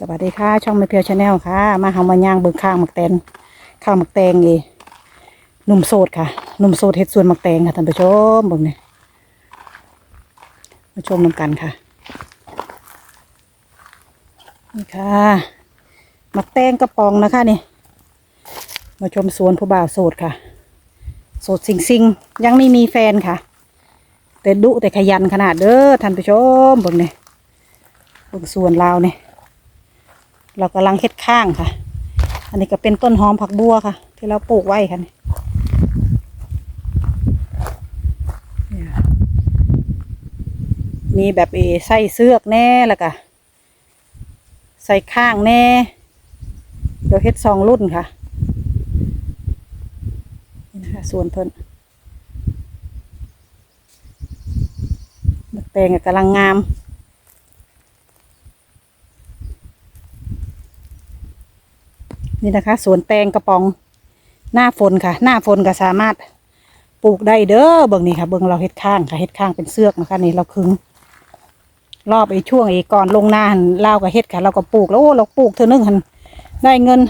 สวัสดีค่ะ ช่องไม่เพียวชาแนลค่ะ มาหามาย่างเบิกข้างหมักแตนข้างหมักแตงเอหนุ่มโสดค่ะหนุ่มโสดเฮ็ดสวนหมักแตงค่ะท่านผู้ชมบ่งนี่มาชมนำกันค่ะนี่ค่ะหมักแตงกระป๋องนะคะนี่ มาชมสวนผู้บ่าวโสดค่ะ โสดสิงสิงยังไม่มีแฟนค่ะ แต่ดุแต่ขยันขนาดเด้อท่านผู้ชมบ่งนี่เบิ่งสวนลาวนี่ เรากำลังเฮ็ดข้างค่ะ อันนี้ก็เป็นต้นหอมผักบัวค่ะ ที่เราปลูกไว้ค่ะมีแบบเอใส่เสือกแน่แล้วก็ใส่ข้างแน่ เดี๋ยวเฮ็ดสองรุ่นค่ะนี่นะคะส่วนเพิ่นแตงก็กำลังงาม นี่นะคะ สวนแตงกระป๋อง หน้าฝนค่ะ หน้าฝนก็สามารถปลูกได้เด้อเบิ่งนี่ค่ะเบิ่งเราเฮ็ดข้างค่ะเฮ็ดข้างเป็นเสือกนะคะนี่เราคึงรอบไอ้ช่วงไอ้ก่อนลงนาหันเราก็เฮ็ดค่ะ เราก็ปลูกแล้วโอ้เราปลูกเธอนึงหันได้เงิน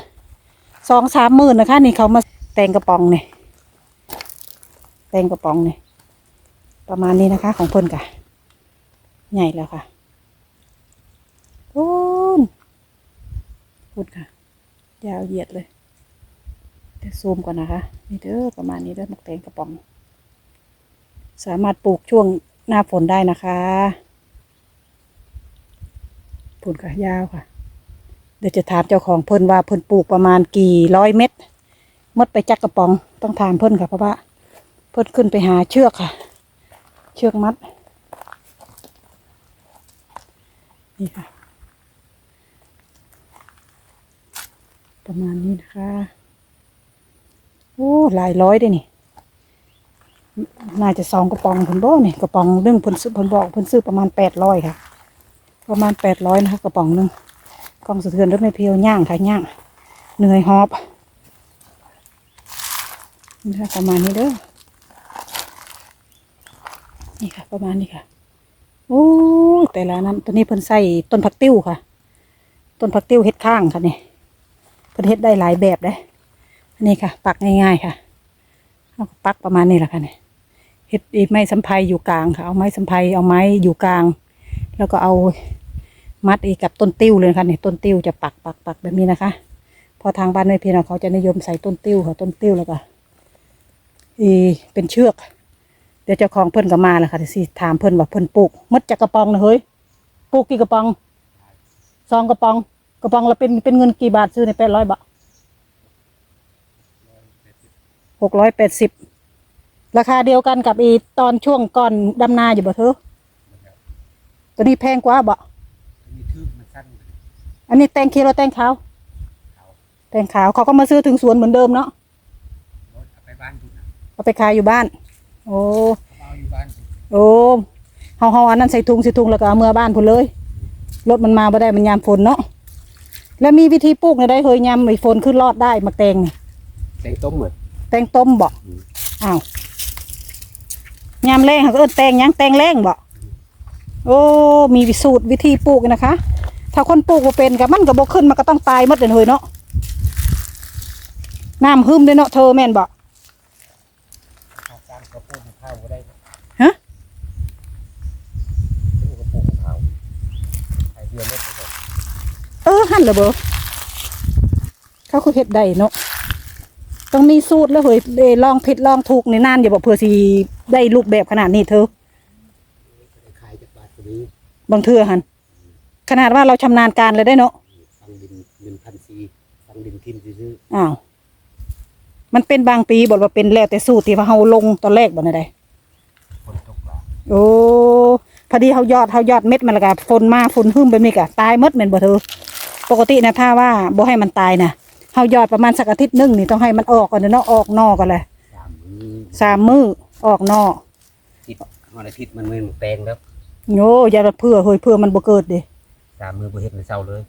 สองสามหมื่นนะคะ นี่เขามาแตงกระป๋องเนี่ยแตงกระป๋องเนี่ยประมาณนี้นะคะ ของเพิ่นค่ะ ใหญ่แล้วค่ะพูนพูดค่ะ ยาวเหยียดเลยเดี๋ยวซูมก่อนนะคะ นี่เด้อประมาณนี้เด้อมักแตงกระป๋อง สามารถปลูกช่วงหน้าฝนได้นะคะผลค่ะยาวค่ะ เดี๋ยวจะถามเจ้าของเพิ่นว่าเพิ่นปลูกประมาณกี่ร้อยเม็ดมดไปจักกระป๋องต้องถามเพิ่นค่ะเพราะว่าเพิ่นขึ้นไปหาเชือกค่ะ เชือกมัด นี่ค่ะ ประมาณนี้นะคะ โอ้หลายร้อยเด้นี่ น่าจะสองกระป๋องผลบ่นี่กระป๋องนึงผลซื้อผลบอกผลซื้อประมาณแปดร้อยค่ะ ประมาณแปดร้อยนะคะกระป๋องหนึงกล้องสะเทือนรถไม่เพียวย่างค่ะย่างเหนื่อยหอบนี่ค่ะประมาณนี้เด้อนี่ค่ะ ประมาณนี้ค่ะโอ้แต่ละนั้นตัวนี้เพิ่นใส่ต้นผักติ้วค่ะ ต้นผักติ้วเฮ็ดข้างค่ะนี่ เพิ่นเฮ็ดได้หลายแบบได้อันนี้ค่ะ ปักง่ายๆค่ะเอาปักประมาณนี้แหละค่ะเนี่ยเฮ็ดไม้สัมไพอยู่กลางค่ะ เอาไม้สัมไพเอาไม้อยู่กลาง แล้วก็เอามัดอีกกับต้นติ้วเลยค่ะเนี่ยต้นติ้วจะปักปักปักแบบนี้นะคะ พอทางบ้านในพี่น้องเขาจะนิยมใส่ต้นติ้วค่ะ ต้นติ้วแล้วก็อีเป็นเชือก เดี๋ยวเจ้าของเพิ่นก็มาแล้วค่ะสิถามเพิ่นว่าเพิ่นปลูกหมดจากกระป๋องนะเฮ้ยปลูกกี่กระป๋องสองกระป๋อง กระป๋องละเป็นเป็นเงินกี่บาทซื้อในแปดร้อยบาทหกร้อยแปดสิบราคาเดียวกันกับอีตอนช่วงก่อนดำนาอยู่บ่เธอตัวนี้แพงกว่าบ่มีทืบมันสั้นอันนี้แตงเขียวหรือแตงขาวเขาแตงขาวเขาก็มาซื้อถึงสวนเหมือนเดิมเนาะรถเอาไปบ้านคุณนะเอาไปขายอยู่บ้าน โอ้เอาอยู่บ้านคุณโอ้เฮาเฮาอันนั้นใส่ถุงใส่ถุงแล้วก็เอาเมื่อบ้านพุ่นเลย รถมันมาบ่ได้มันยามฝนเนาะ แล้วมีวิธีปลูกในได้เคยยามไอ้ฝนขึ้นรอดได้มาแตงนี่ใส่ต้มเหมือน แตงต้มบ่อืม อ้าวยามแรงเขาก็เอิ้นแตงหยังแตงแรงบ่โอ้มีวิสูตรวิธีปลูกนะคะ ถ้าคนปลูกบ่เป็นกับมันก็บ่ขึ้นมันก็ต้องตายหมดเลยเฮ้ยเนาะน้ำหึมด้วยเนาะเธอแม่นบ่ข้าวการกระปุกข้าวก็ได้ ฮะ ซื้อกระปุกข้าวใส่เดือนเล็กไปก่อน เออหั่นเหรอเบอเขาคือเฮ็ดได้เนาะต้องมีสูตรแล้วเฮ้ยเอ้ยลองผิดลองถูกในนานอย่าบอกเพื่อสิได้รูปแบบขนาดนี้เธอขายจากบาทตัวนี้บางเทื่อหันขนาดว่าเราชำนาญการเลยได้เนาะฟังดินหนึ่งพันซีฟังดินทิมซื้ออ้าวมันเป็นบางปีบอกว่าเป็นแล้วแต่สูตรที่ว่าเฮาลงตอนแรกบ่ได้ฝนตกหลายโอ้พอดีเฮายอดเฮายอดเม็ดมันและก็ฝนมาฝนหึ่มแบบนี้ก็ตายหมดแม่นบ่เธอ ปกตินะถ้าว่าบ่ให้มันตายนะเฮายอดประมาณสักอาทิตย์หนึงนี่ต้องให้มันออกก่อนเนาะออกนอกก่อนเลยสามมือสามมื้อออกนอกทิศวันอาทิตย์มันไม่แปลงแล้วโอ้อย่าเพื่อเฮ้ยเพื่อมันบ่เกิดเด้สามมือบ่เฮ็ดในเศร้าเลย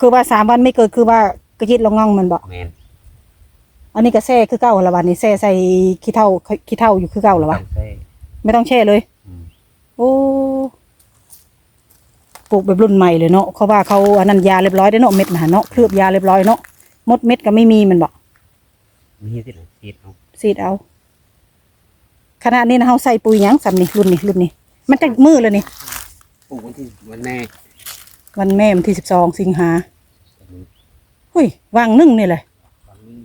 คือว่าสามวันไม่เกิดคือว่ากระยิดลงง่องมันบ่แมนอันนี้ก็แซ่คือเก่าละวันนี้แซ่ใส่ขี้เถ้าขี้เถ้าอยู่คือเก่าละวะตั้งใส่ไม่ต้องแช่เลยอืมโอ้ป ลูกแบบรุ่นใหม่เลยเนาะเขาว่าเขาอันนั้นยาเรียบร้อยได้อเนาะเม็ดนะเนาะเคลือบยาเรียบร้อยเนาะมดเม็ดก็ไม่มีมันบอกมีที่ไหนติดเอาซีดเอาขณะนี้นะเฮาใส่ปุ๋ยหยังสำนี่รุ่นนี้รุ่นนี้ มันจะมือเลยนี่ปลูกวันที่วันแม่ วันแม่วันที่สิบสองสิงหาหุ้ยวางนึ่งนี่เลยบางนี้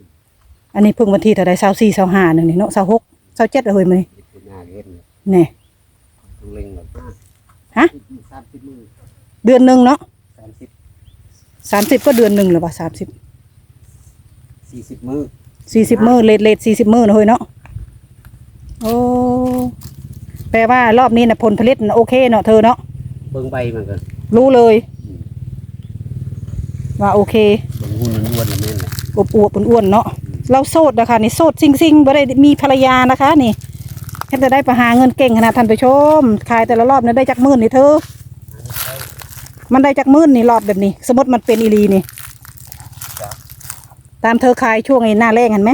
อันนี้เพิ่งวันที่เท่าใดเสาสี่เสาห้าหนึ่งนี่เนาะเสาหกเสาเจ็ดเลยมันนี่ติดหน้าเล่นนี่ต้องเล็งแบบฮะสามสิบมือ เดือนหนึ่งเนาะสามสิบสามสิบก็เดือนหนึ่งหรือว่าสามสิบสี่สิบมือสี่สิบมือเลทเลทสี่สิบมือนะเฮ้ยเนาะโอ้แปลว่ารอบนี้นะผลผลิตน่ะโอเคเนาะเธอเนาะเบิ่งใบมันก็รู้เลย ว่าโอเคเบิ่งหุ่นมันอ้วนๆแม่นแหละอวบอวบๆอ้วนๆเนาะเราโสดนะคะนี่โสดซิงซิงๆบ่ได้มีภรรยานะคะ นี่แค่จะได้ไปหาเงินเก่งขนาดท่านผู้ชมขายแต่ละรอบนี่ได้จักหมื่นนี่เธอ มันได้จักหมื่นนี่รอบแบบนี้ สมมติมันเป็นอีหลีนี่ตามเธอขายช่วงไอ้หน้าแรงเห็นไหม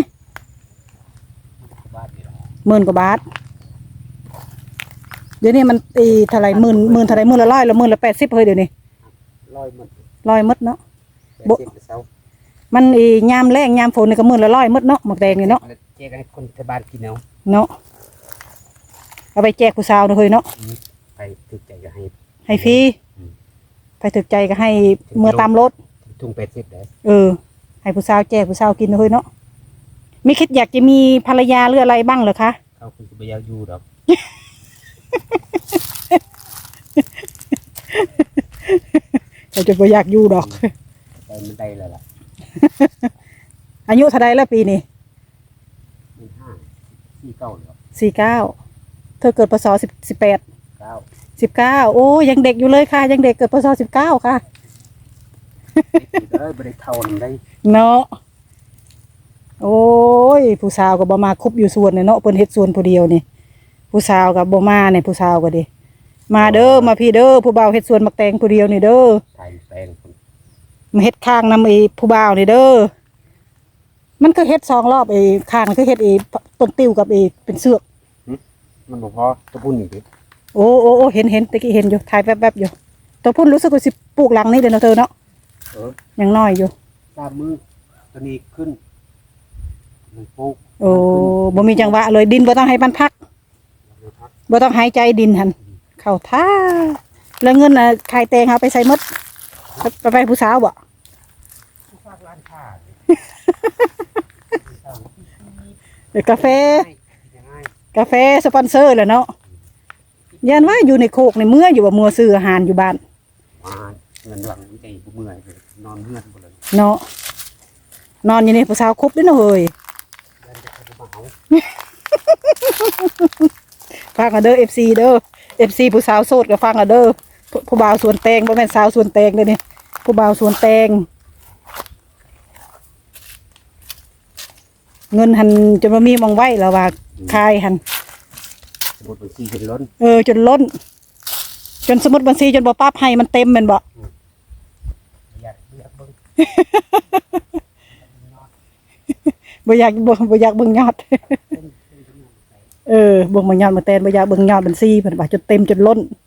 บ้านนี่แหละหมื่นกว่าบาท เดี๋ยวนี้มันอีเท่าไหรหมื่นหมื่นเท่าไหรหมื่นละร้อยละหมื่นละแปดสิบเฮ้ยเดี๋ยวนี้ร้อยมันร้อยหมดเนาะ แปดบ่ สิบเสามันอียามแรงยามฝนนี่ก็หมื่นละร้อยหมดเนาะหมกแดงนี่เนาะแล้วแจกให้คนที่บ้านกินเอาเนาะเอาไปแจกผู้สาวเนาะเฮ้ยเนาะ ไปถึกใจก็ให้ ให้ฟรีอืม ไปถึกใจก็ให้เมื่อตามรถทุ่งแปดสิบได้เออ ให้ผู้สาวแจกผู้สาวกินเฮ้ยเนาะมีคิดอยากจะมีภรรยาหรืออะไรบ้างเหรอคะเขาคือไปยาวอยู่ดอกเราจะบ่อยากอยู่ดอกแต่มันได้แล้วล่ะอายุเท่าไรแล้วปีนี้มันห้าสี่เก้าหรอกสี่เก้าเธอเกิดพศสิบสิบแปดเก้า สิบเก้าโอ้ยังเด็กอยู่เลยค่ะ ยังเด็กเกิดพศสิบเก้าค่ะเอ้ยบริเท่านั้นได้เนาะโอ้ย ผู้สาวก็บ่มาคุบอยู่ส่วนเนี่ยเนาะเพิ่นเฮ็ดส่วนผู้เดียวนี่ผู้สาวก็บ่มาเนี่ยผู้สาวก็ดิมาเด้อมาพี่เด้อผู้บ่าวเฮ็ดส่วนมักแตงผู้เดียวนี่เด้อถ่ายแปลงคนมาเฮ็ดข้างนำไอ้ผู้บ่าวนี่เด้อมันก็เฮ็ดสองรอบไอ้ข้างก็เฮ็ดไอ้ต้นติ้วกับไอ้เป็นเสือกมันบอกพอตัวพุ่นนี่ดิ โอ้โอ้โอ้เห็นเห็นตะกี้เห็นอยู่ถ่ายแป๊บๆอยู่ตัวพุ่นรู้สึกว่าสิปลูกหลังนี่เด้อเนาะเธอเนาะเออยังน้อยอยู่ตามมือตัวนี้ขึ้นมันปลูกโอ้บ่มีจังหวะเลยดินบ่ต้องให้มันพักมันพักบ่ต้องหายใจดินหันเข้าท่าแล้วเงินน่ะขายแตงเอาไปใส่หมดไปไปผู้สาวบ่ผู้ฝากร้านค้าเนี่ยเดี๋ยวกาแฟง่ายกาแฟสปอนเซอร์แหละเนาะ ยันว่าอยู่ในโคกในเมื่ออยู่ว่ามัวซื้ออาหารอยู่บ้าน มาเงินหลังใจผู้เมื่อยเลยนอนเมื่อยหมดเลยเนาะนอนอยู่ในผู้สาวคบด้วยเนาะเฮ้ยเดินจะไปมาเอาฟังกันเด้อ FC เด้อ FC ผู้สาวโสดก็ฟังกันเด้อผู้ผู้บ่าวสวนแตงบ่แม่นสาวสวนแตงเด้อนี่ผู้บ่าวสวนแตง เงินหันจนบ่มีหมองไว้แล้วว่าคายหันส มุดบัญชีเป็นล้นเออจนล้น จนสมุดบัญชีจนบ่ปรับให้มันเต็มแม่นบ่อยากอยากเบิ่งบ่อยากบ่บ่อยากเบิ่งยอดเออเบิ่งบ่ยอดมาแตนบ่อยากเบิ่งยอดบัญชีเพิ่นว่าจนเต็มจนล้นเ